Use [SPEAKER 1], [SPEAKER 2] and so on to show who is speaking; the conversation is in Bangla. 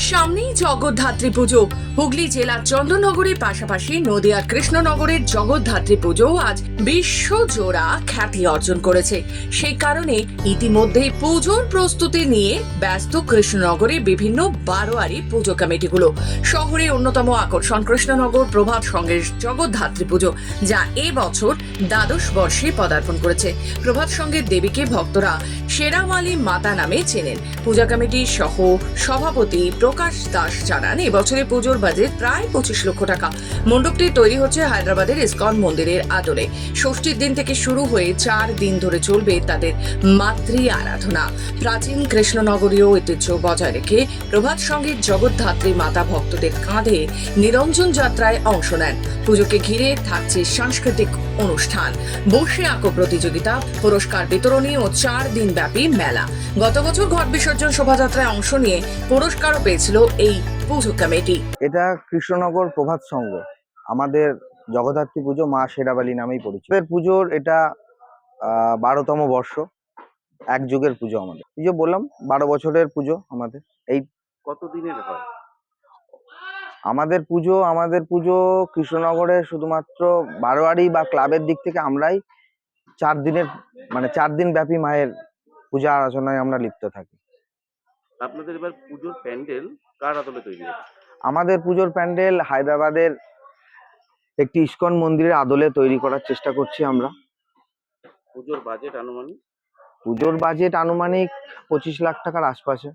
[SPEAKER 1] সামনেই জগদ্ধাত্রী পুজো। হুগলি জেলার চন্দননগরের পাশাপাশি নদিয়ার কৃষ্ণনগরের জগদ্ধাত্রী পুজো আজ বিশ্বজোড়া খ্যাতি অর্জন করেছে। সেই কারণে ইতিমধ্যেই পুজোর প্রস্তুতি নিয়ে ব্যস্ত কৃষ্ণনগরে বিভিন্ন বারোয়ারি পুজো কমিটিগুলো। শহরে অন্যতম আকর্ষণ কৃষ্ণনগর প্রভাত সঙ্গের জগদ্ধাত্রী পুজো, যা এবছর দ্বাদশ বর্ষে পদার্পণ করেছে। প্রভাত সঙ্গের দেবীকে ভক্তরা শেরাওয়ালি মাতা নামে চেনেন। পূজা কমিটির সহ সভাপতি প্রকাশ দাস জানান, এবছরে পুজোর বাজেট প্রায় পঁচিশ লক্ষ টাকা। মণ্ডপটি তৈরি হচ্ছে হায়দ্রাবাদের ইসকন মন্দিরের আদলে। ষষ্ঠীর দিন থেকে শুরু হয়ে চার দিন ধরে চলবে তাদের মাতৃ আরাধনা। প্রাচীন কৃষ্ণনগরীয় ঐতিহ্য বজায় রেখে প্রভাত সংগীত জগদ্ধাত্রী মাতা ভক্তদের কাঁধে নিরঞ্জন যাত্রায় অংশ নেন। পুজোকে ঘিরে থাকছে সাংস্কৃতিক অনুষ্ঠান। বসে আঁকো প্রতিযোগিতা পুরস্কার বিতরণী ও চার দিন ব্যাপী মেলা। গত বছর ঘট বিসর্জন শোভাযাত্রায় অংশ নিয়ে পুরস্কারও পেয়েছিল এই পুজো কমিটি।
[SPEAKER 2] এটা কৃষ্ণনগর প্রভাত সংঘ আমাদের জগদ্ধাত্রী পুজো মা শেরাবালি নামেই পরিচিত। এর পুজোর এটা আহ, বারোতম বর্ষ। এক যুগের পুজো আমাদের। পুজো বললাম বারো বছরের পুজো আমাদের।
[SPEAKER 3] কত দিনের হয়?
[SPEAKER 2] আমাদের পুজো আমাদের পুজো কৃষ্ণনগরে শুধুমাত্র বারোয়ারি বা ক্লাবের দিক থেকে আমরাই চার দিনের মানে চার দিন ব্যাপী মায়ের পূজা আরাধনায় আমরা লিপ্ত থাকি।
[SPEAKER 3] আপনাদের এবার পুজোর প্যান্ডেল কার আদলে তৈরি
[SPEAKER 2] আমাদের পুজোর প্যান্ডেল হায়দ্রাবাদের একটি ইস্কন মন্দিরের আদলে তৈরি করার চেষ্টা করছি আমরা।
[SPEAKER 3] পুজোর বাজেট আনুমানিক?
[SPEAKER 2] পুজোর বাজেট আনুমানিক পঁচিশ লাখ টাকার আশপাশে।